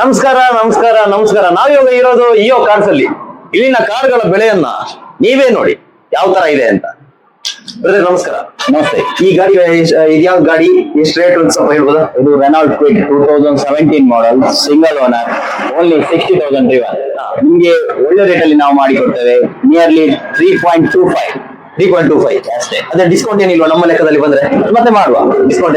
ನಮಸ್ಕಾರ ನಮಸ್ಕಾರ ನಮಸ್ಕಾರ. ನಾವಿವಾಗ ಇರೋದು ಇಯೋ ಕಾರ್ಸ್ ಅಲ್ಲಿ ಇಲ್ಲಿನ ಕಾರ್ಗಳ ಬೆಲೆಯನ್ನ ನೀವೇ ನೋಡಿ ಯಾವ ತರ ಇದೆ ಅಂತ. ಬ್ರದರ್ ನಮಸ್ಕಾರ. ನಮಸ್ತೆ. ಈ ಗಾಡಿ ಇದ್ಯಾವ ಗಾಡಿ? ಎಷ್ಟು ರೇಟ್ ಅಂತ ಸ್ವಲ್ಪ ಹೇಳ್ಬೋದಾ? ಇದು Renault Kwid two thousand seventeen model single owner only sixty thousand ನಿಮ್ಗೆ ಒಳ್ಳೆ ರೇಟ್ ಅಲ್ಲಿ ನಾವು ಮಾಡಿಕೊಡ್ತೇವೆ nearly three point two five three point two five ಅಷ್ಟೇ. ಅದೇ ಡಿಸ್ಕೌಂಟ್ ಏನಿಲ್ವಾ? ನಮ್ಮ ಲೆಕ್ಕದಲ್ಲಿ ಬಂದ್ರೆ? ಮತ್ತೆ ಮಾಡುವ. ಡಿಸ್ಕೌಂಟ್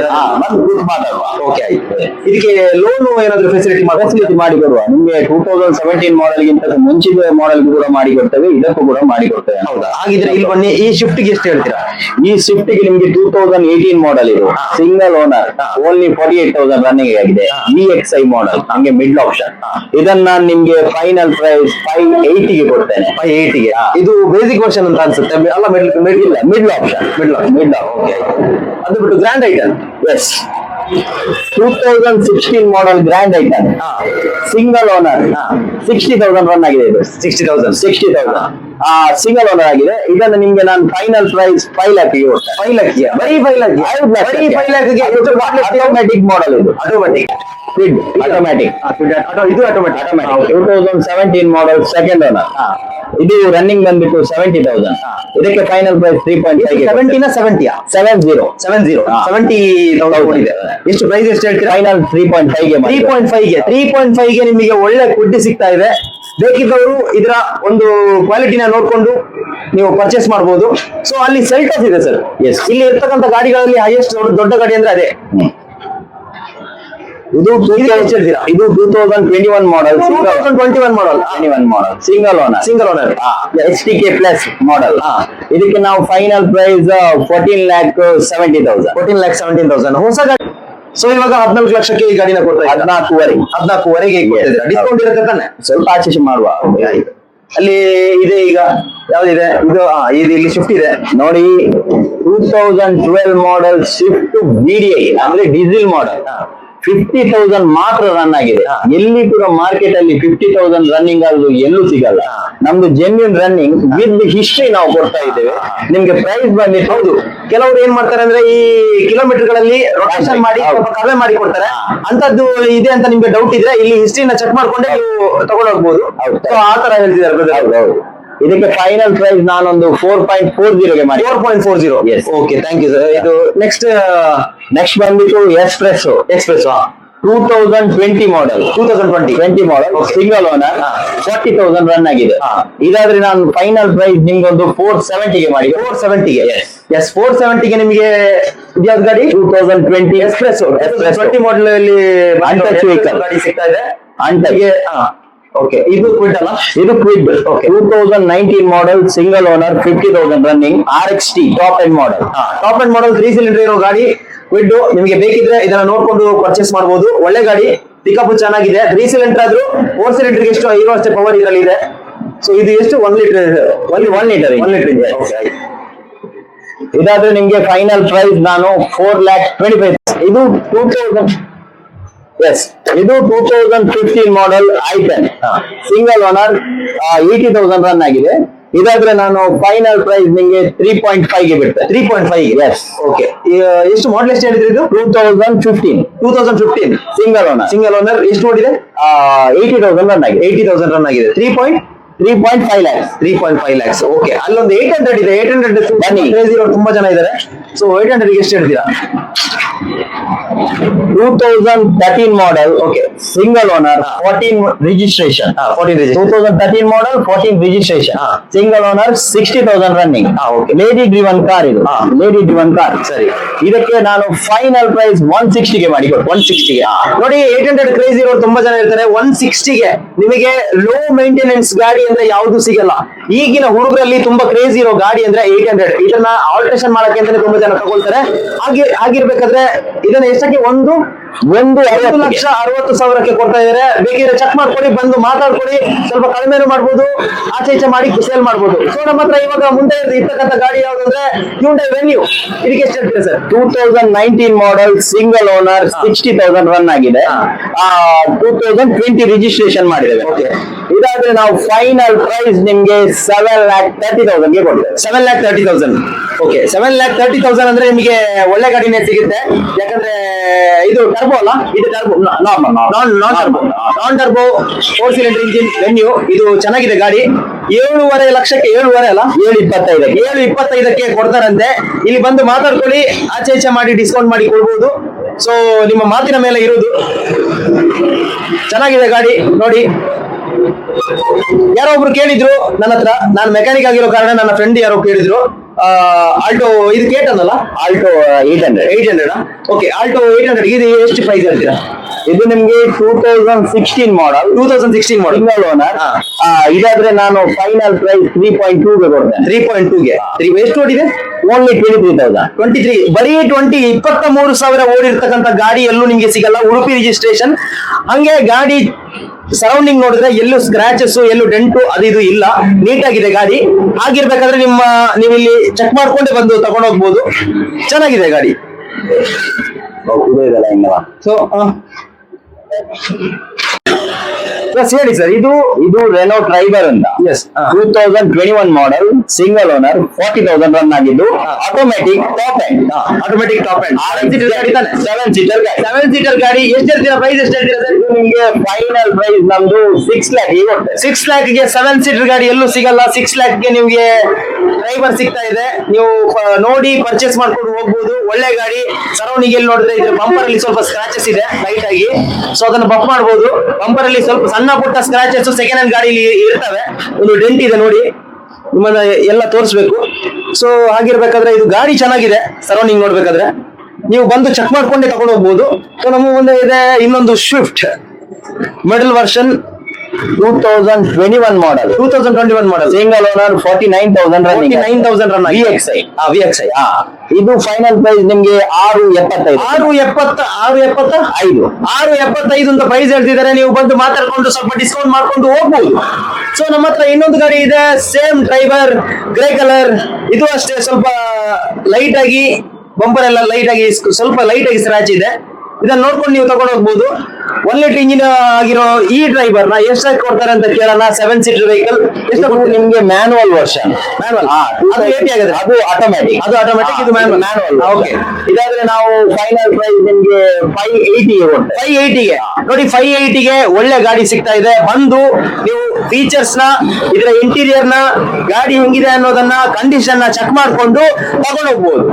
ಮಾತಾಡುವ. ಓಕೆ ಆಯ್ತು. ಇದಕ್ಕೆ ಲೋನ್ ಏನಾದ್ರು ಫೆಸಿಲಿಟಿ ಫೆಸಿಲಿಟಿ ಮಾಡಿ ಕೊಡುವ. ನಿಮ್ಗೆ ಟೂ ತೌಸಂಡ್ ಸೆವೆಂಟೀನ್ ಮಾಡೆಲ್ ಗಿಂತ ಮುಂಚಿನ ಮಾಡಲ್ ಕೂಡ ಮಾಡಿ ಕೊಡ್ತೇವೆ. ಇದಕ್ಕೂ ಕೂಡ ಮಾಡಿ ಕೊಡ್ತೇವೆ. ಹೌದಾ? ಹಾಗಿದ್ರೆ ಇಲ್ಲಿ ಬನ್ನಿ. ಈ ಶಿಫ್ಟ್ಗೆ ಎಷ್ಟು ಹೇಳ್ತೀರಾ? ಈ ಶಿಫ್ಟ್ಗೆ ನಿಮ್ಗೆ ಟೂ ತೌಸಂಡ್ ಏಟೀನ್ ಮಾಡಲ್ ಇದು. Single owner only forty eight thousand running ಆಗಿದೆ. ವಿ ಎಕ್ಸ್ ಐ ಮಾಡಲ್ ಹಂಗೆ ಮಿಡ್ಲ್ ಆಪ್ಷನ್ ಇದನ್ನ ನಿಮಗೆ ನಿಮ್ಗೆ ಫೈನಲ್ ಪ್ರೈಸ್ ಫೈವ್ ಏಯ್ಟಿಗೆ ಕೊಡ್ತೇನೆ. ಫೈವ್ ಏಯ್ಟಿಗೆ ಇದು ಬೇಸಿಕ್ ವರ್ಷನ್ ಅಂತ ಅನ್ಸುತ್ತೆ. ಅಲ್ಲ ಮಿಡ್ಲ್ ಇಲ್ಲ middle option middle middle okay ಅದು ಬಿಟ್ಟು grand i ten yes two thousand sixteen model grand i ten single owner sixty thousand run ಆಗಿದೆ ಇದು. ಸಿಕ್ಸ್ಟಿ ತೌಸಂಡ್ ಸಿಕ್ಸ್ಟಿ ತೌಸಂಡ್ ಆ ಸಿಂಗಲ್ ಓನರ್ ಆಗಿದೆ. ಇದನ್ನು ನಿಮ್ಗೆ ನಾನು ಫೈನಲ್ ಪ್ರೈಸ್ ಫೈವ್ ಲ್ಯಾಕ್ಗೆ ಫೈವ್ ಲ್ಯಾಕ್ ಬರೀ ಫೈವ್ ಲ್ಯಾಕ್ ಬರೀ ಫೈವ್ ಲ್ಯಾಕ್ಗೆ ಆಟೋಮ್ಯಾಟಿಕ್ ಮಾಡಲ್ ಇದು. ಆಟೋಮೆಟಿಕ್ ಸ್ಪೀಡ್ ಆಟೋಮ್ಯಾಟಿಕ್ ಇದು automatic two thousand seventeen model second owner ಇದು ರನ್ನಿಂಗ್ ಬಂದ್ಬಿಟ್ಟು ಸೆವೆಂಟಿ ತೌಸಂಡ್ ಇದಕ್ಕೆ ಫೈನಲ್ ಪ್ರೈಸ್ ತ್ರೀ ಪಾಯಿಂಟ್ ಸೆವೆಂಟಿನ ಸೆವೆಂಟಿಯಾ seven zero seven zero. Seventy ಇದೆ ಎಷ್ಟು ಪ್ರೈಸ್ ಎಷ್ಟು ಹೇಳ್ತೀರಾ? ಫೈನಲ್ ತ್ರೀ ಪಾಯಿಂಟ್ ಫೈವ್ಗೆ ತ್ರೀ ಪಾಯಿಂಟ್ ಫೈವ್ಗೆ. ತ್ರೀ ಪಾಯಿಂಟ್ ಫೈವ್ಗೆ ನಿಮಗೆ ಒಳ್ಳೆ ಕುಡ್ಡಿ ಸಿಗ್ತಾ ಇದೆ. ಬೇಕಿದ್ದವರು ಇದರ ಒಂದು ಕ್ವಾಲಿಟಿನ ನೋಡ್ಕೊಂಡು ನೀವು ಪರ್ಚೇಸ್ ಮಾಡಬಹುದು ಸೊ ಅಲ್ಲಿ ಸೆಲ್ಟಸ್ ಇದೆ ಸರ್ ಎಸ್ ಇಲ್ಲಿ ಇರ್ತಕ್ಕಂಥ ಗಾಡಿಗಳಲ್ಲಿ ಹೈಯೆಸ್ಟ್ ದೊಡ್ಡ ಗಾಡಿ ಅಂದ್ರೆ ಅದೇ. ಇದು ಇದು two thousand twenty one model twenty one model twenty one model single owner single owner H T K plus model ಇದಕ್ಕೆ ನಾವು final price fourteen lakh seventy thousand fourteen lakh seventeen thousand ಹೊಸ ಗಾಡಿ. ಸೊ ಇವಾಗ ಹದಿನಾಲ್ಕು ಲಕ್ಷಕ್ಕೆ ಈ ಗಾಡಿನ ಕೊಡ್ತಾ ಇದ್ದಾರೆ? ಹದಿನಾಲ್ಕೂವರೆ. ಹದಿನಾಲ್ಕೂವರೆಗೆ ಡಿಸ್ಕೌಂಟ್ ಇರುತ್ತೆ ತಾನೆ? ಸ್ವಲ್ಪ ಆಚೆ ಮಾಡುವ. ಅಲ್ಲಿ ಇದೆ ಈಗ. ಯಾವ್ದಿದೆ? ಇದು ಇದು ಇಲ್ಲಿ ಶಿಫ್ಟ್ ಇದೆ. ನೋಡಿ two thousand twelve model Swift VDI ಅಂದ್ರೆ ಡೀಸೆಲ್ ಮಾಡಲ್ ಫಿಫ್ಟಿ ತೌಸಂಡ್ ಮಾತ್ರ ರನ್ ಆಗಿದೆ. ಎಲ್ಲಿ ಕೂಡ ಮಾರ್ಕೆಟ್ ಅಲ್ಲಿ ಫಿಫ್ಟಿ ತೌಸಂಡ್ ರನ್ನಿಂಗ್ ಆಗೋದು ಎಲ್ಲೂ ಸಿಗಲ್ಲ. ನಮ್ದು ಜೆನ್ಯೂನ್ ರನ್ನಿಂಗ್ ವಿತ್ ಹಿಸ್ಟ್ರಿ ನಾವು ಕೊಡ್ತಾ ಇದ್ದೇವೆ. ನಿಮ್ಗೆ ಪ್ರೈಸ್ ಬಂದಿತ್ತು ಹೌದು. ಕೆಲವರು ಏನ್ ಮಾಡ್ತಾರೆ ಅಂದ್ರೆ ಈ ಕಿಲೋಮೀಟರ್ಗಳಲ್ಲಿ ರೊಟೇಷನ್ ಮಾಡಿ. ಸ್ವಲ್ಪ ಕಡಿಮೆ ಮಾಡಿ ಕೊಡ್ತಾರೆ. ಅಂತದ್ದು ಇದೆ ಅಂತ ನಿಮ್ಗೆ ಡೌಟ್ ಇದ್ರೆ ಇಲ್ಲಿ ಹಿಸ್ಟ್ರಿನ ಚೆಕ್ ಮಾಡ್ಕೊಂಡೆ ನೀವು ತಗೊಂಡೋಗ್ಬೋದು ಆತರ ಆ ತರ ಹೇಳ್ತಿದ್ದಾರೆ ಇದಕ್ಕೆ ಫೈನಲ್ ಪ್ರೈಸ್ ನಾನೊಂದು ಫೋರ್ ಪಾಯಿಂಟ್ ಫೋರ್ ಜೀರೋಗೆ ಮಾಡಿ four point four zero yes okay thank you sir ಇದು ನೆಕ್ಸ್ಟ್ ನೆಕ್ಸ್ಟ್ ಬಂದ್ಬಿಟ್ಟು express express two thousand twenty model two thousand twenty twenty model single owner forty thousand run ಆಗಿದೆ. ಇದಾದ್ರೆ ನಾನು final price ನಿಮ್ಗೊಂದು four ಸೆವೆಂಟಿಗೆ ಮಾಡಿ ಫೋರ್ ಸೆವೆಂಟಿಗೆ yes four ಸೆವೆಂಟಿಗೆ ನಿಮಗೆ ಇದ್ಯಾವ್ದು ಗಾಡಿ? Two thousand twenty express twenty model ಅಲ್ಲಿ vehicle. ಗಾಡಿ ಸಿಗ್ತಾ ಇದೆ. ಅಂಟಗೆ ಓಕೆ ಇದು ಕ್ವಿಡ್ ಅಲ್ಲ? ಇದು Kwid two thousand nineteen model single owner fifty thousand running R X T top end model top end model three cylinder ಇರೋ ಗಾಡಿ ಕ್ವಿಡ್ ನಿಮಗೆ ಬೇಕಿದ್ರೆ ಇದನ್ನ ನೋಡ್ಕೊಂಡು ಪರ್ಚೇಸ್ ಮಾಡಬಹುದು ಒಳ್ಳೆ ಗಾಡಿ ಪಿಕಪ್ ಚೆನ್ನಾಗಿದೆ. ತ್ರೀ ಸಿಲಿಂಡರ್ ಆದ್ರೂ ಫೋರ್ ಸಿಲಿಂಡರ್ ಎಷ್ಟು ಇರೋ ಅಷ್ಟೇ ಪವರ್ ಇದರಲ್ಲಿ ಇದೆ. ಸೊ ಇದು ಎಷ್ಟು? One litre one one litre one litre ಇದೆ. ಇದಾದ್ರೆ ನಿಮ್ಗೆ ಫೈನಲ್ ಪ್ರೈಸ್ ನಾನು ಫೋರ್ ಲ್ಯಾಕ್ ಟ್ವೆಂಟಿ ಫೈವ್ ಇದು ಟೂ ತೌಸಂಡ್ ಎಸ್ ಇದು two thousand fifteen model ten single owner eighty thousand run ಆಗಿದೆ. ಇದಾದ್ರೆ ನಾನು ಫೈನಲ್ ಪ್ರೈಸ್ ನಿಮಗೆ ತ್ರೀ ಪಾಯಿಂಟ್ ಫೈವ್ಗೆ ಬಿಡ್ತೇನೆ. Three point five yes okay ಎಷ್ಟು ಮಾಡಲ್ ಎಷ್ಟು ಹೇಳಿದ್ರಿ ಇದು? Two thousand fifteen two thousand fifteen single owner single owner ಎಷ್ಟು ನೋಡಿದೆ ಏಯ್ಟಿ ತೌಸಂಡ್ ರನ್ ಆಗಿದೆ. ಏಯ್ಟಿ ತೌಸಂಡ್ ರನ್ ಆಗಿದೆ. Three point three point five lakhs three point five lakhs okay ಅಲ್ಲೊಂದು eight hundred ಇದೆ. ಏಟ್ ಹಂಡ್ರೆಡ್ ಬನ್ನಿ. Crazy ತುಂಬಾ ಜನ ಇದ್ದಾರೆ ಸೊ ಏಟ್ ಹಂಡ್ರೆಡ್ ಎಷ್ಟು ಹೇಳ್ತೀರಾ? Two thousand thirteen model okay single owner fourteen registration two thousand thirteen model fourteen registration single owner sixty thousand running lady driven car ಇದು. Lady driven car ಸರಿ. ಇದಕ್ಕೆ ನಾನು ಫೈನಲ್ ಪ್ರೈಸ್ ಒನ್ ಸಿಕ್ಸ್ಟಿಗೆ ಮಾಡಿ one ಸಿಕ್ಸ್ಟಿಗೆ ನೋಡಿ eight hundred craze ಇರೋರು ತುಂಬಾ ಜನ ಇರ್ತಾರೆ. ಒನ್ ಸಿಕ್ಸ್ಟಿಗೆ ನಿಮಗೆ ಲೋ ಮೇಂಟೆನೆನ್ಸ್ ಗಾಡಿ ಅಂದ್ರೆ ಯಾವ್ದು ಸಿಗಲ್ಲ. ಈಗಿನ ಹುಡುಗರಲ್ಲಿ ತುಂಬಾ ಕ್ರೇಜ್ ಇರೋ ಗಾಡಿ ಅಂದ್ರೆ ಏಟ್ ಹಂಡ್ರೆಡ್ ಇದನ್ನ ಆಲ್ಟ್ರೇಷನ್ ಮಾಡಕ್ಕೆ ಅಂತಾನೆ ತುಂಬಾ ಜನ ತಗೊಳ್ತಾರೆ. ಹಾಗೆ ಆಗಿರ್ಬೇಕಾದ್ರೆ ಇದನ್ನ ಎಷ್ಟಕ್ಕೆ ಒಂದು ಒಂದು ಐದು ಲಕ್ಷ ಅರವತ್ತು ಸಾವಿರಕ್ಕೆ ಕೊಡ್ತಾ ಇದಾರೆ ಬೇಕಿದ್ರೆ ಚೆಕ್ ಮಾಡ್ಕೊಡಿ ಬಂದು ಮಾತಾಡ್ಕೊಡಿ. ಸ್ವಲ್ಪ ಕಡಿಮೆನೂ ಮಾಡ್ಬೋದು. ಆಚೆ ಈಚೆ ಮಾಡಿ ಸೇಲ್ ಮಾಡ್ಬೋದು. ಸೊ ನಮ್ಮ ಹತ್ರ ಇವಾಗ ಮುಂದೆ ಇರ್ತಕ್ಕಂಥ ಗಾಡಿ ಯಾವ್ದಂದ್ರೆ ಹ್ಯೂಂಡೈ ವೆನ್ಯೂ ಇದಕ್ಕೆ ಎಷ್ಟು ಹೇಳ್ತೀರಾ sir? Two thousand nineteen model single owner sixty thousand run ಆಗಿದೆ. ಟೂ ತೌಸಂಡ್ ಟ್ವೆಂಟಿ ರಿಜಿಸ್ಟ್ರೇಷನ್ ಮಾಡಿದ್ದೇವೆ ಓಕೆ ಇದಾದ್ರೆ ನಾವು ಫೈನಲ್ ಪ್ರೈಸ್ ನಿಮ್ಗೆ ಸೆವೆನ್ ಲ್ಯಾಕ್ ತರ್ಟಿ ತೌಸಂಡ್ಗೆ ಕೊಟ್ಟಿದ್ದೇವೆ seven lakh thirty thousand okay seven lakh thirty thousand ಅಂದ್ರೆ ನಿಮಗೆ ಒಳ್ಳೆ ಗಾಡಿನೇ ಸಿಗುತ್ತೆ. ಯಾಕಂದ್ರೆ ಇದು ಟರ್ಬೋ ಅಲ್ಲ? ಇದು turbo normal non non turbo non turbo four cylinder engine Venue ಇದು ಚೆನ್ನಾಗಿದೆ ಗಾಡಿ. ಏಳುವರೆ ಲಕ್ಷಕ್ಕೆ ಏಳುವರೆ ಅಲ್ಲ? ಏಳು ಇಪ್ಪತ್ತೈದಕ್ಕೆ ಏಳು ಇಪ್ಪತ್ತೈದಕ್ಕೆ ಕೊಡ್ತಾರಂತೆ. ಇಲ್ಲಿ ಬಂದು ಮಾತಾಡ್ಕೊಳ್ಳಿ. ಆಚೆ ಈಚೆ ಮಾಡಿ ಡಿಸ್ಕೌಂಟ್ ಮಾಡಿ ಕೊಡ್ಬೋದು. ಸೊ ನಿಮ್ಮ ಮಾತಿನ ಮೇಲೆ ಇರುವುದು ಚೆನ್ನಾಗಿದೆ ಗಾಡಿ. ನೋಡಿ. ಯಾರೋ ಒಬ್ರು ಕೇಳಿದ್ರು ನನ್ನ ಹತ್ರ. ನಾನು ಮೆಕ್ಯಾನಿಕ್ ಆಗಿರೋ ಕಾರಣ ನನ್ನ ಫ್ರೆಂಡ್ ಯಾರೋ ಕೇಳಿದ್ರು. ಆಲ್ಟೋ ಇದು ಕೇಟನಲ್ಲ Alto eight hundred eight hundred okay Alto eight hundred ಇದು ಎಷ್ಟು ಪ್ರೈಸ್ ಹೇಳ್ತೀರಾ? ಇದು ನಿಮ್ಗೆ two thousand sixteen model two thousand sixteen model single owner ಇದಾದ್ರೆ ನಾನು final price three point two ಗೆ ಕೊಡ್ತೇನೆ. ತ್ರೀ ಪಾಯಿಂಟ್ ಟೂಗೆ ಎಷ್ಟು ಓಡಿದೆ only twenty three thousand twenty three ಬರೀ ಟ್ವೆಂಟಿ ಇಪ್ಪತ್ತ ಮೂರು ಸಾವಿರ ಓಡಿರ್ತಕ್ಕಂಥ ಗಾಡಿ ಎಲ್ಲೂ ನಿಮ್ಗೆ ಸಿಗಲ್ಲ. ಉಡುಪಿ ರಿಜಿಸ್ಟ್ರೇಷನ್ ಹಂಗೆ ಗಾಡಿ ಸರೌಂಡಿಂಗ್ ನೋಡಿದ್ರೆ ಎಲ್ಲೂ ಸ್ಕ್ರಾಚಸ್ ಎಲ್ಲೂ ಡೆಂಟು ಅದು ಇದು ಇಲ್ಲ. ನೀಟಾಗಿದೆ ಗಾಡಿ. ಆಗಿರ್ಬೇಕಾದ್ರೆ ನಿಮ್ಮ ನೀವು ಇಲ್ಲಿ ಚೆಕ್ ಮಾಡ್ಕೊಂಡೇ ಬಂದು ತಗೊಂಡೋಗ್ಬೋದು ಚೆನ್ನಾಗಿದೆ ಗಾಡಿ. ಸೊ ಪ್ಲಸ್ ಹೇಳಿ ಸರ್ ಇದು ಇದು ರೆನೋ ಡ್ರೈವರ್ ಅಂತ. Yes two thousand twenty one model single owner forty thousand run ಆಗಿದ್ದು automatic top end automatic top end seven seater ಗಾಡಿ ಸೆವೆನ್ ಸೀಟರ್ ಗಾಡಿ. ಎಷ್ಟು ಹೇಳ್ತೀರಾ ಪ್ರೈಸ್ ಎಷ್ಟು ಹೇಳ್ತೀರಾ ಸರ್ ಇದು ನಿಮ್ಗೆ ಫೈನಲ್ ಪ್ರೈಸ್ ನಮ್ದು ಸಿಕ್ಸ್ ಲ್ಯಾಕ್ ಕೊಡ್ತೇವೆ ಸಿಕ್ಸ್ ಲ್ಯಾಕ್ಗೆ ಸೆವೆನ್ ಸೀಟರ್ ಗಾಡಿ ಎಲ್ಲೂ ಸಿಗಲ್ಲ. ಸಿಕ್ಸ್ ಲ್ಯಾಕ್ಗೆ ನಿಮಗೆ ಡ್ರೈವರ್ ಸಿಗ್ತಾ ಇದೆ. ನೀವು ನೋಡಿ ಪರ್ಚೇಸ್ ಮಾಡ್ಕೊಂಡು ಹೋಗ್ಬೋದು. ಒಳ್ಳೆ ಗಾಡಿ. ಸರೌಂಡಿಂಗ್ ಎಲ್ಲಿ ನೋಡಿದ್ರೆ ಇದ್ರ ಬಂಪರ್ ಅಲ್ಲಿ ಸ್ವಲ್ಪ ಸ್ಕ್ರಾಚಸ್ ಇದೆ ಲೈಟ್ ಆಗಿ. ಸೊ ಅದನ್ನ ಬಫ್ ಮಾಡ್ಬೋದು. ಬಂಪರ್ ಅಲ್ಲಿ ಸ್ವಲ್ಪ ಸಣ್ಣ ಪುಟ್ಟ ಸ್ಕ್ರಾಚಸ್ ಸೆಕೆಂಡ್ ಹ್ಯಾಂಡ್ ಗಾಡಿಲಿ ಇರ್ತವೆ. ಒಂದು ಡೆಂಟ್ ಇದೆ ನೋಡಿ. ನಿಮ್ಮನ್ನ ಎಲ್ಲ ತೋರಿಸ್ಬೇಕು. ಸೊ ಹಾಗಿರ್ಬೇಕಾದ್ರೆ ಇದು ಗಾಡಿ ಚೆನ್ನಾಗಿದೆ. ಸರೌಂಡಿಂಗ್ ನೋಡ್ಬೇಕಾದ್ರೆ. ನೀವು ಬಂದು ಚೆಕ್ ಮಾಡ್ಕೊಂಡೇ ತಗೊಂಡು ಹೋಗ್ಬೋದು ಸೊ ನಮ್ಮ ಮುಂದೆ ಇದೆ ಇನ್ನೊಂದು Swift middle version two thousand twenty one model two thousand twenty one model single owner forty nine thousand running nine thousand run V X I V X I ಇದು ಫೈನಲ್ ಪ್ರೈಸ್ ನಿಮ್ಗೆ ಆರು ಎಪ್ಪತ್ತೈದು. ಆರು ಎಪ್ಪತ್ತ ಆರು ಎಪ್ಪತ್ತ? ಐದು. ಆರು ಎಪ್ಪತ್ತೈದು ಅಂತ ಪ್ರೈಸ್ ಹೇಳ್ತಿದ್ದಾರೆ. ನೀವು ಬಂದು ಮಾತಾಡ್ಕೊಂಡು ಸ್ವಲ್ಪ ಡಿಸ್ಕೌಂಟ್ ಮಾಡ್ಕೊಂಡು ಹೋಗ್ಬೋದು. ಸೊ ನಮ್ಮ ಹತ್ರ ಇನ್ನೊಂದು ಗಾಡಿ ಇದೆ. ಸೇಮ್ ಡ್ರೈವರ್ ಗ್ರೇ ಕಲರ್ ಇದು ಅಷ್ಟೇ ಸ್ವಲ್ಪ ಲೈಟ್ ಆಗಿ ಬಂಪರ್ ಎಲ್ಲ ಲೈಟ್ ಆಗಿ ಸ್ವಲ್ಪ ಲೈಟ್ ಆಗಿ ಸ್ಕ್ರಾಚ್ ಇದೆ. ಇದನ್ನ ನೋಡ್ಕೊಂಡು ನೀವು ತಗೊಂಡು ಹೋಗ್ಬೋದು. ಒನ್ ಲೀಟರ್ ಇಂಜಿನ್ ಆಗಿರೋ ಈ ಡ್ರೈವರ್ನ ಎಷ್ಟಾಗಿ ಕೊಡ್ತಾರೆ ಅಂತ ಕೇಳೋಣ. ಸೆವೆನ್ ಸೀಟರ್ ವೆಹಿಕಲ್ ಎಷ್ಟು ಇದು ನಿಮ್ಗೆ ಮ್ಯಾನುವಲ್ ವರ್ಷನ್. ಅದು ಆಟೋಮ್ಯಾಟಿಕ್ ಆಗಿದೆ. ಅದು ಆಟೋಮ್ಯಾಟಿಕ್ ಅದು automatic, ಇದು. Manual okay. ಇದಾದ್ರೆ ನಾವು ಫೈನಲ್ ಪ್ರೈಸ್ ನಿಮ್ಗೆ ಫೈವ್ ಏಯ್ಟಿಗೆ ಫೈವ್ ಏಯ್ಟಿಗೆ ನೋಡಿ ಫೈವ್ ಏಯ್ಟಿಗೆ ಒಳ್ಳೆ ಗಾಡಿ ಸಿಗ್ತಾ ಇದೆ. ಬಂದು ನೀವು ಫೀಚರ್ಸ್ನ ಇದರ ಇಂಟೀರಿಯರ್ನ ಗಾಡಿ ಹೆಂಗಿದೆ ಅನ್ನೋದನ್ನ ಕಂಡೀಷನ್ನ ಚೆಕ್ ಮಾಡ್ಕೊಂಡು ತಗೊಂಡೋಗ್ಬೋದು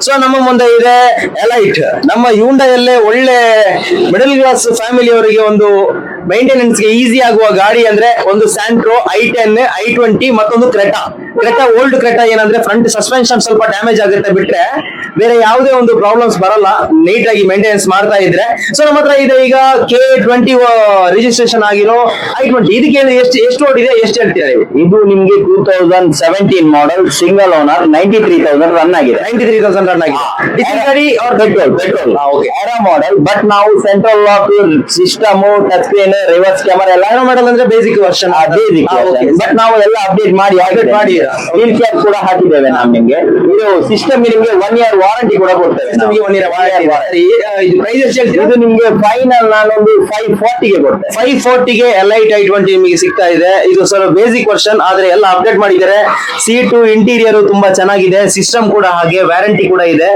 ಸೊ ನಮ್ಮ ಮುಂದೆ ಇದೆ ಎಲೈಟ್ ನಮ್ಮ ಯೂಂಡಯಲ್ಲೇ ಒಳ್ಳೆ ಮಿಡಲ್ ಕ್ಲಾಸ್ ಫ್ಯಾಮಿಲಿ ಅವರಿಗೆ ಒಂದು ಮೇಂಟೆನೆನ್ಸ್ಗೆ ಈಸಿ ಆಗುವ ಗಾಡಿ ಅಂದ್ರೆ ಒಂದು Santro i ten i twenty ಮತ್ತೊಂದು ಕ್ರೆಟಾ ಕ್ರೆಟಾ ಓಲ್ಡ್ ಕ್ರೆಟಾ ಏನಂದ್ರೆ ಫ್ರಂಟ್ ಸಸ್ಪೆನ್ಷನ್ ಸ್ವಲ್ಪ ಡ್ಯಾಮೇಜ್ ಆಗುತ್ತೆ ಬಿಟ್ರೆ ಬೇರೆ ಯಾವುದೇ ಒಂದು ಪ್ರಾಬ್ಲಮ್ಸ್ ಬರಲ್ಲ. ನೀಟ್ ಆಗಿ ಮೇಂಟೆನೆನ್ಸ್ ಮಾಡ್ತಾ ಇದ್ರೆ. ಸೊ ನಮ್ಮ ಹತ್ರ ಇದೆ ಈಗ ಕೆ ಟ್ವೆಂಟಿ ರಿಜಿಸ್ಟ್ರೇಷನ್ ಆಗಿರೋ ಐ ಟ್ವೆಂಟಿ ಇದಕ್ಕೆ ಎಷ್ಟು ಎಷ್ಟು ಓಡಿದೆ ಎಷ್ಟು ಹೇಳ್ತೀರಾ ನೀವು? ಇದು ನಿಮ್ಗೆ two thousand seventeen model single owner ninety three thousand run ಆಗಿದೆ. ನೈಂಟಿ ತ್ರೀ ತೌಸಂಡ್ ರನ್ ಆಗಿದೆ ಗಾಡಿ petrol petrol okay Era model but ನಾವು central lock system touch screen reverse camera ಎಲ್ಲ ಮಾಡೆಲ್ ಮಾಡಲ್ ಅಂದ್ರೆ ಬೇಸಿಕ್ ವರ್ಷನ್ ಬಟ್ ನಾವು ಎಲ್ಲ update ಮಾಡಿ Update wheel cap ಕೂಡ ಹಾಕಿದ್ದೇವೆ ನಾವು ನಿಮ್ಗೆ. ಇದು ಸಿಸ್ಟಮ್ ನಿಮ್ಗೆ ಒನ್ ಇಯರ್ ವಾರಂಟಿ ಕೂಡ ಕೊಡ್ತೇವೆ ನಾವು. One year warranty. ಇದು ಪ್ರೈಸ್ ಎಷ್ಟು ಹೇಳ್ತೀರಾ? ಇದು ನಿಮ್ಗೆ ಫೈನಲ್ ನಾನೊಂದು ಫೈವ್ ಫಾರ್ಟಿಗೆ ಕೊಡ್ತೇನೆ ಫೈವ್ ಫೋರ್ಟಿಗೆ ಎಲ್ ಐ ಐ ಟ್ವೆಂಟಿ ನಿಮಗೆ ಸಿಗ್ತಾ ಇದೆ. ಇದು ಸ್ವಲ್ಪ ಬೇಸಿಕ್ ವರ್ಷನ್ ಆದ್ರೆ ಎಲ್ಲ ಅಪ್ಡೇಟ್ ಮಾಡಿದ್ದಾರೆ. ಸೀಟು ಇಂಟೀರಿಯರ್ ತುಂಬಾ ಚೆನ್ನಾಗಿದೆ. ಸಿಸ್ಟಮ್ ಕೂಡ ಹಾಗೆ ವ್ಯಾರಂಟಿ ಕೂಡ ಇದೆ.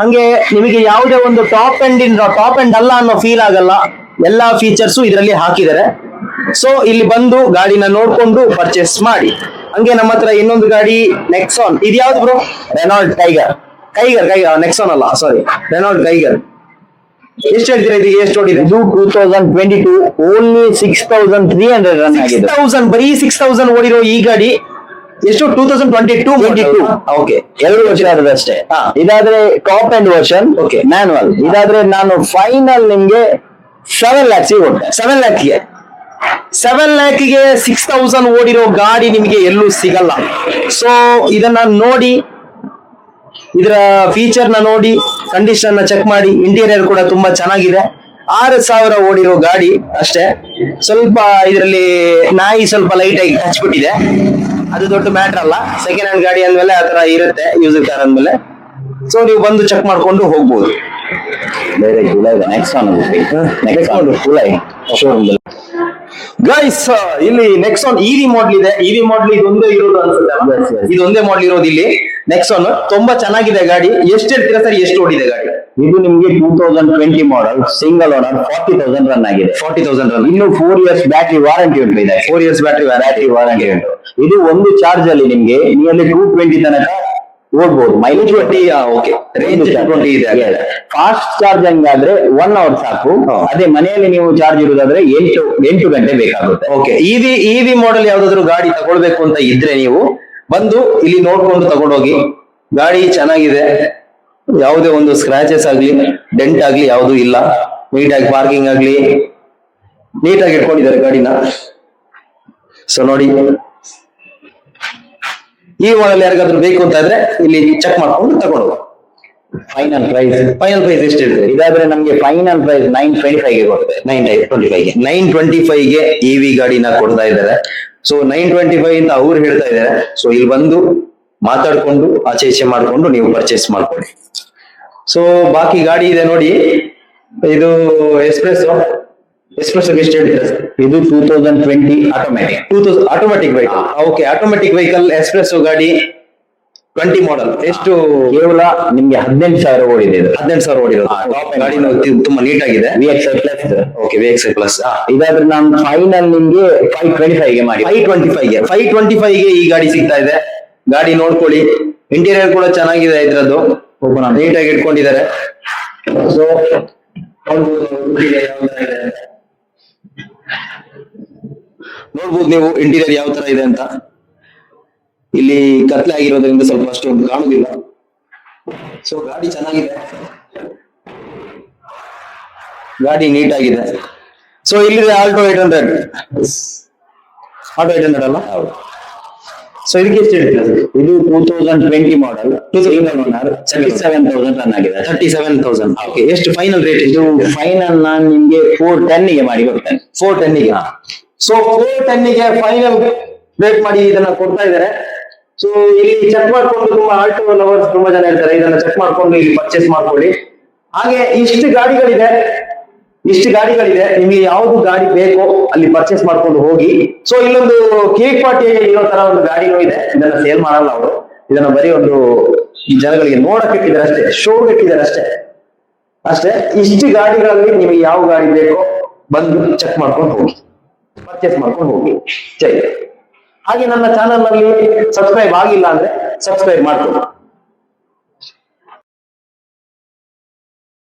ಹಂಗೆ ನಿಮಗೆ ಯಾವುದೇ ಒಂದು top end in top end ಅಲ್ಲ ಅನ್ನೋ ಫೀಲ್ ಆಗಲ್ಲ. ಎಲ್ಲಾ ಫೀಚರ್ಸು ಇದರಲ್ಲಿ ಹಾಕಿದ್ದಾರೆ. ಸೊ ಇಲ್ಲಿ ಬಂದು ಗಾಡಿನ ನೋಡ್ಕೊಂಡು ಪರ್ಚೇಸ್ ಮಾಡಿ. ಹಂಗೆ ನಮ್ಮ ಹತ್ರ ಇನ್ನೊಂದು ಗಾಡಿ ನೆಕ್ಸಾನ್ ಇದು ಯಾವ್ದು bro Renault Tigor Kiger Kiger Nexon ಅಲ್ಲ ಸಾರಿ ರೆನಾಲ್ಡ್ ಕೈಗರ್ ಎಷ್ಟು ಹೇಳ್ತೀರಾ ಇದಕ್ಕೆ ಎಷ್ಟು ಓಡಿದೆ? ಇದು two thousand twenty two only six thousand three hundred run six thousand ಬರೀ ಸಿಕ್ಸ್ ತೌಸಂಡ್ ಓಡಿರೋ ಈ ಗಾಡಿ ಎಷ್ಟು? Two thousand twenty two 22. Okay ಎರಡು ವರ್ಷ. ಆದ್ರೆ ಅಷ್ಟೇ. ಇದಾದ್ರೆ top end version okay manual ಇದಾದ್ರೆ ನಾನು ಫೈನಲ್ ನಿಮ್ಗೆ ಸೆವೆನ್ ಲ್ಯಾಕ್ಸ್ ಕೊಟ್ಟೆ. ಸೆವೆನ್ ಲ್ಯಾಕ್ಗೆ ಸೆವೆನ್ ಲ್ಯಾಕ್ಗೆ ಸಿಕ್ಸ್ ತೌಸಂಡ್ ಓಡಿರೋ ಗಾಡಿ ನಿಮಗೆ ಎಲ್ಲೂ ಸಿಗಲ್ಲ. ಸೊ ಇದನ್ನ ನೋಡಿ ಇದರ ಫೀಚರ್ನ ನೋಡಿ ಕಂಡೀಷನ್ನ ಚೆಕ್ ಮಾಡಿ ಇಂಟೀರಿಯರ್ ಕೂಡ ತುಂಬಾ ಚೆನ್ನಾಗಿದೆ. ಆರು ಸಾವಿರ ಓಡಿರೋ ಗಾಡಿ ಅಷ್ಟೇ. ಸ್ವಲ್ಪ ಇದರಲ್ಲಿ ನಾಯಿ ಸ್ವಲ್ಪ ಲೈಟಾಗಿ ಆಗಿ ಹಚ್ಬಿಟ್ಟಿದೆ ಅದು ದೊಡ್ಡ ಮ್ಯಾಟ್ರ್ ಅಲ್ಲ. ಸೆಕೆಂಡ್ ಹ್ಯಾಂಡ್ ಗಾಡಿ ಅಂದಮೇಲೆ ಆ ಥರ ಇರುತ್ತೆ ಯೂಸರ್ ಕಾರ್ ಅಂದಮೇಲೆ. ಸೊ ನೀವು ಬಂದು ಚೆಕ್ ಮಾಡ್ಕೊಂಡು ಹೋಗ್ಬೋದು. ಬೇರೆ ಜುಲೈ ಇದೆ. Next on next on July showroom guys ಇಲ್ಲಿ ನೆಕ್ಸ್ಟ್ ಒನ್ ಇವಿ ಮಾಡೆಲ್ ಇದೆ. ಇವಿ ಮಾಡೆಲ್ ಇದೊಂದೇ ಇರೋದು ಅನ್ಸುತ್ತೆ. ಇದೊಂದೇ ಮಾಡೆಲ್ ಇರೋದು ಇಲ್ಲಿ. ನೆಕ್ಸ್ಟ್ ಒನ್ ತುಂಬಾ ಚೆನ್ನಾಗಿದೆ ಗಾಡಿ. ಎಷ್ಟು ಹೇಳ್ತೀರಾ ಸರ್ ಎಷ್ಟು ಓಡಿದೆ ಗಾಡಿ? ಇದು ನಿಮ್ಗೆ two thousand twenty model single owner forty thousand run ಆಗಿದೆ. ಫಾರ್ಟಿ ತೌಸಂಡ್ ರನ್ ಇನ್ನು ಫೋರ್ ಇಯರ್ಸ್ ಬ್ಯಾಟ್ರಿ ವಾರಂಟಿ ಉಂಟು ಇದೆ. Four years battery warranty warranty ಉಂಟು. ಇದು ಒಂದು ಚಾರ್ಜ್ ಅಲ್ಲಿ ನಿಮ್ಗೆ ನಿಯರ್ಲಿ ಟೂ ಟ್ವೆಂಟಿ ತನಕ ಓಡ್ಬೋದು. Mileage twenty okay range twenty ಇದೆ ಫಾಸ್ಟ್ ಚಾರ್ಜಿಂಗ್ ಆದ್ರೆ ಒನ್ ಅವರ್ ಸಾಕು. ಅದೇ ಮನೆಯಲ್ಲಿ ನೀವು ಚಾರ್ಜ್ ಇರುವುದಾದ್ರೆ ಎಂಟು ಎಂಟು ಗಂಟೆ ಬೇಕಾಗುತ್ತೆ. ಓಕೆ ಇವಿ ಇವಿ ಮಾಡೆಲ್ ಯಾವ್ದಾದ್ರು ಗಾಡಿ ತಗೊಳ್ಬೇಕು ಅಂತ ಇದ್ರೆ ನೀವು ಬಂದು ಇಲ್ಲಿ ನೋಡ್ಕೊಂಡು ತಗೊಂಡೋಗಿ. ಗಾಡಿ ಚೆನ್ನಾಗಿದೆ. ಯಾವುದೇ ಒಂದು ಸ್ಕ್ರಾಚಸ್ ಆಗ್ಲಿ ಡೆಂಟ್ ಆಗ್ಲಿ ಯಾವುದು ಇಲ್ಲ. ನೀಟಾಗಿ ಪಾರ್ಕಿಂಗ್ ಆಗ್ಲಿ. ನೀಟಾಗಿ ಇಟ್ಕೊಂಡಿದ್ದಾರೆ ಗಾಡಿನ. ಸೊ ನೋಡಿ. ಈ ಮಾಡಲ್ ಯಾರಿಗಾದ್ರೂ ಬೇಕು ಅಂತ ಇದ್ರೆ ಇಲ್ಲಿ ಚೆಕ್ ಮಾಡ್ಕೊಂಡು ತಗೊಂಡು. ಫೈನಲ್ ಪ್ರೈಸ್ ಫೈನಲ್ ಪ್ರೈಸ್ ಎಷ್ಟು ಇರ್ತದೆ ಇದಾದ್ರೆ ನಮ್ಗೆ ಫೈನಲ್ ಪ್ರೈಸ್ ನೈನ್ ಟ್ವೆಂಟಿ ಫೈವ್ಗೆ ಕೊಡುತ್ತೆ ನೈನ್ ಟ್ವೆಂಟಿ ಫೈವ್ಗೆ. ನೈನ್ ಟ್ವೆಂಟಿ ಫೈವ್ಗೆ ವಿ ಗಾಡಿನ ಕೊಡ್ತಾ ಇದ್ದಾರೆ. ಸೊ ನೈನ್ ಟ್ವೆಂಟಿ ಫೈವ್ ಅಂತ ಅವ್ರು ಹೇಳ್ತಾ ಇದ್ದಾರೆ. ಸೊ ಇಲ್ಲಿ ಬಂದು ಮಾತಾಡ್ಕೊಂಡು ಆಚೆ ಈಚೆ ಮಾಡ್ಕೊಂಡು ನೀವು ಪರ್ಚೇಸ್ ಮಾಡ್ಕೊಳ್ಳಿ. ಸೊ ಬಾಕಿ ಗಾಡಿ ಇದೆ ನೋಡಿ. ಇದು ಎಕ್ಸ್ಪ್ರೆಸ್ ಎಕ್ಸ್ಪ್ರೆಸ್ ಎಷ್ಟು ಹೇಳ್ತೀರಾ ಇದು two thousand twenty automatic two thousand automatic vehicle okay automatic vehicle express ಗಾಡಿ ಟ್ವೆಂಟಿ ಮಾಡೆಲ್ ಎಷ್ಟು ಕೇವಲ ನಿಮ್ಗೆ ಹದಿನೆಂಟು ಸಾವಿರ ಓಡಿದೆ ಇದು ಹದಿನೆಂಟು ಸಾವಿರ ಓಡಿರೋದು ಗಾಡಿ ತುಂಬಾ ನೀಟಾಗಿದೆ V X I plus okay V X plus ಇದಾದ್ರೆ ನಾನು ಫೈನಲ್ ನಿಮ್ಗೆ ಫೈವ್ ಟ್ವೆಂಟಿ ಫೈವ್ಗೆ ಮಾಡಿ ಫೈವ್ ಟ್ವೆಂಟಿ ಫೈವ್ಗೆ ಫೈವ್ ಟ್ವೆಂಟಿ ಫೈವ್ಗೆ ಈ ಗಾಡಿ ಸಿಗ್ತಾ ಇದೆ ಗಾಡಿ ನೋಡ್ಕೊಳ್ಳಿ ಇಂಟೀರಿಯರ್ ಕೂಡ ಚೆನ್ನಾಗಿದೆ ಇದ್ರದ್ದು ನೀಟಾಗಿ ಇಟ್ಕೊಂಡಿದ್ದಾರೆ ಸೊ ನೋಡ್ಬೋದು ನೀವು ಇಂಟೀರಿಯರ್ ಯಾವ ತರ ಇದೆ ಅಂತ. ಇಲ್ಲಿ ಕತ್ಲೆ ಆಗಿರೋದ್ರಿಂದ ಸ್ವಲ್ಪ ಅಷ್ಟೊಂದು ಕಾಣುದಿಲ್ಲ ಸೊ ಗಾಡಿ ಚೆನ್ನಾಗಿದೆ. ಗಾಡಿ ನೀಟ್ ಆಗಿದೆ. ಸೊ ಇಲ್ಲಿದೆ Alto eight hundred Alto eight hundred ಅಲ್ಲ? ಸೊ ಇದಕ್ಕೆ ಎಷ್ಟು ಹೇಳ್ತೀರಾ ಇದು two thousand twenty model two thousand thirty seven thousand run ಆಗಿದೆ. ತರ್ಟಿ ಸೆವೆನ್ ತೌಸಂಡ್ ಓಕೆ ಎಷ್ಟು ಫೈನಲ್ ರೇಟ್ ಇದು ಫೈನಲ್ ನಾನು ನಿಮ್ಗೆ ಫೋರ್ ಟೆನ್ನಿಗೆ ಗೆ ಮಾಡಿ ಕೊಡ್ತೇನೆ. ಫೋರ್ ಟೆನ್ನಿಗೆ ಸೊ ಫೋರ್ಗೆ ಫೈನಲ್ ವೇಟ್ ಮಾಡಿ ಇದನ್ನ ಕೊಡ್ತಾ ಇದ್ದಾರೆ. ಸೊ ಇಲ್ಲಿ ಚೆಕ್ ಮಾಡ್ಕೊಂಡು ತುಂಬಾ ಆಲ್ಟೋ ಲವರ್ಸ್ ತುಂಬಾ ಜನ ಇರ್ತಾರೆ. ಇದನ್ನ ಚೆಕ್ ಮಾಡ್ಕೊಂಡು ಇಲ್ಲಿ ಪರ್ಚೇಸ್ ಮಾಡ್ಕೊಳ್ಳಿ. ಹಾಗೆ ಇಷ್ಟು ಗಾಡಿಗಳಿದೆ. ಇಷ್ಟು ಗಾಡಿಗಳಿದೆ. ನಿಮಗೆ ಯಾವ್ದು ಗಾಡಿ ಬೇಕೋ ಅಲ್ಲಿ ಪರ್ಚೇಸ್ ಮಾಡ್ಕೊಂಡು ಹೋಗಿ. ಸೊ ಇಲ್ಲೊಂದು ಕೇಕ್ ಪಾರ್ಟಿ ಇರೋ ತರ ಒಂದು ಗಾಡಿನೂ ಇದೆ. ಇದನ್ನ ಸೇಲ್ ಮಾಡಲ್ಲ ಅವರು. ಇದನ್ನ ಬರೀ ಒಂದು ಈ ಜನಗಳಿಗೆ ನೋಡಕ್ ಇಟ್ಟಿದ್ದಾರೆ ಅಷ್ಟೇ. ಶೋಗೆ ಇಟ್ಟಿದ್ದಾರೆ ಅಷ್ಟೇ. ಅಷ್ಟೇ, ಇಷ್ಟು ಗಾಡಿಗಳಲ್ಲಿ ನಿಮಗೆ ಯಾವ ಗಾಡಿ ಬೇಕೋ ಬಂದು ಚೆಕ್ ಮಾಡ್ಕೊಂಡು ಹೋಗಿ. ಪರ್ಚೇಸ್ ಮಾಡ್ಕೊಂಡು ಹೋಗಿ ಜೈ ಹಾಗೆ ನನ್ನ ಚಾನಲ್ನಲ್ಲಿ ಸಬ್ಸ್ಕ್ರೈಬ್ ಆಗಿಲ್ಲ ಅಂದ್ರೆ ಸಬ್ಸ್ಕ್ರೈಬ್ ಮಾಡ್ಕೊಳ್ಳಿ.